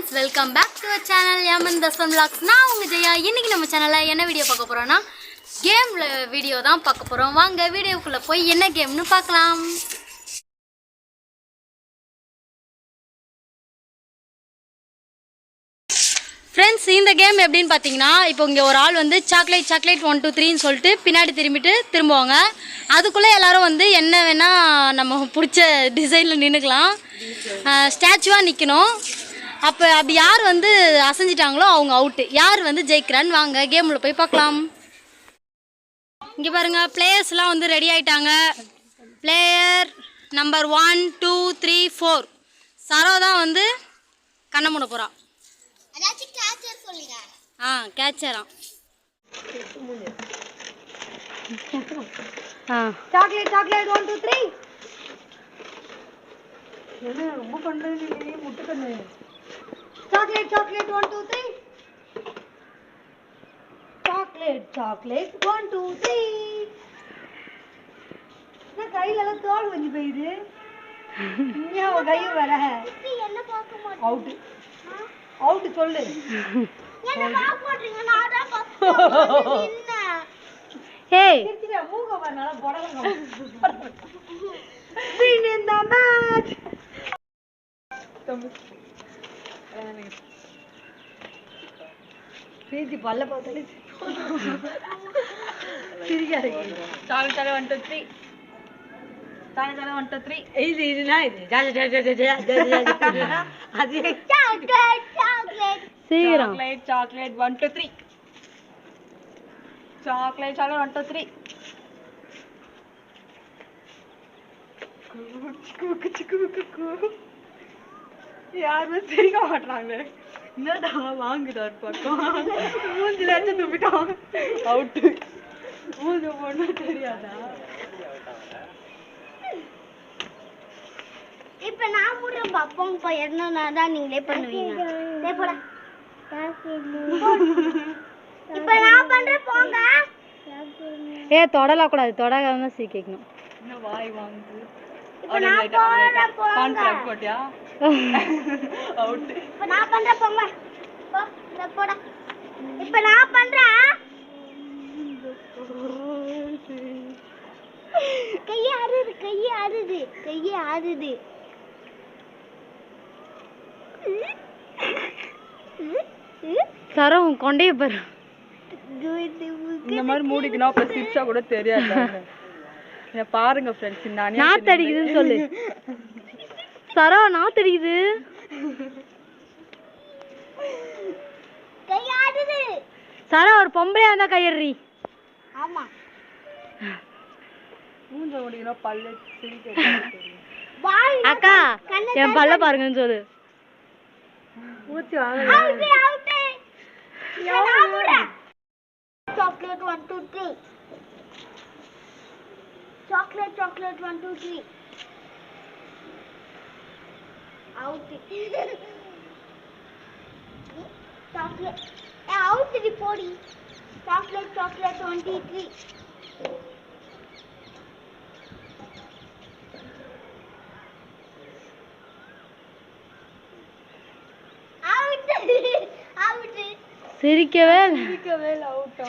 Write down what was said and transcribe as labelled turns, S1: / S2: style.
S1: Friends welcome back to channel Yemen தஸ்வன் vlogs. நான் உங்கள் ஜெயா. இன்னைக்கு நம்ம சேனலில் என்ன வீடியோ பார்க்க போகிறோன்னா கேமில் வீடியோ தான் பார்க்க போகிறோம் வாங்க வீடியோக்குள்ளே போய் என்ன கேம்னு பார்க்கலாம். ஃப்ரெண்ட்ஸ் இந்த கேம் எப்படின்னு பார்த்தீங்கன்னா இப்போ இங்கே ஒரு ஆள் வந்து சாக்லேட் சாக்லேட் ஒன் டூ த்ரீன்னு சொல்லிட்டு பின்னாடி திரும்பிட்டு திரும்புவாங்க. அதுக்குள்ளே எல்லாரும் வந்து என்ன வேணால் நம்ம பிடிச்ச டிசைனில் நின்றுக்கலாம் ஸ்டாச்சுவாக நிற்கணும் அப்போ அப்படி யார் வந்து அசைஞ்சிட்டாங்களோ அவங்க அவுட்டு யார் வந்து ஜெயிக்கிறான்னு வாங்க கேமில் போய் பார்க்கலாம். இங்கே பாருங்க பிளேயர்ஸ்லாம் வந்து ரெடி ஆயிட்டாங்க. Player number one two three four Saro தான் வந்து கண்ணை மூட போகிறான் ஆ கேட்சரா ஆ.
S2: Chocolate chocolate one two three
S3: ரொம்ப பண்றது இல்லையே Chocolate,
S2: chocolate, one, two, three. Chocolate, chocolate, one, two, three. நான் கையில எல்லாம் தோல் வந்து போயிடு இங்கே அவன் கையும் வர
S3: அவுட் hey சொல்லு
S1: ஏய்
S3: மூக வரனால புடலங்க வின் இன் தி மேட்ச் ప్రీతి పళ్ళ పోతుంది తిరిగి అడిగి చాలా చాలా వన్ టూ త్రీ చాలా చాలా వన్ టూ త్రీ ఇది ఇది నా ఇది అది
S2: chocolate chocolate
S1: one
S3: two three chocolate చాలా వన్ టూ త్రీ కుక్కు కుక్కు కుక్కు யாருமே சிரிக்க மாட்டாங்க என்னடா வாங்குதா ஒரு பக்கம்? மூஞ்சில வச்சு துப்பிட்டான் அவுட்டு மூஞ்ச பொண்ணு தெரியாதா?
S2: இப்ப நான் முறை பாப்போம் இப்ப என்ன தான் நீங்களே பண்ணுவீங்க. இப்ப நான் பண்றேன் போங்க.
S1: ஏ தொடலாம் கூடாது. தொடாம சீக்கிக்கணும்
S3: வாய் வாங்குது?
S2: இப்ப நான் போறேன் போங்க இப்ப நான் பண்றேன் போங்க போ இத போடா. இப்ப நான் பண்றேன். கையே ஆடுது கையே ஆடுது கையே ஆடுது
S1: சரம் கொண்டைய பாரு.
S3: இந்த மாதிரி மூடிக்கணும் அப்புறம் சிரிச்சா கூட தெரியாது பாருங்க ஃப்ரெண்ட்ஸ்
S1: நாத்து அடிக்குதுன்னு சொல்லு. சரா
S2: நான் தெரியுது.
S1: சரா ஒரு பொம்பளையா இருந்தா கையறி அக்கா என் பல்ல பாருங்கன்னு சொல்லு.
S3: ஊத்தி
S2: chocolate one two three chocolate chocolate one two three out chocolate out reporting chocolate
S1: chocolate 23
S3: சிரிக்கவேல் சிரிக்கவேல் அவுட்டா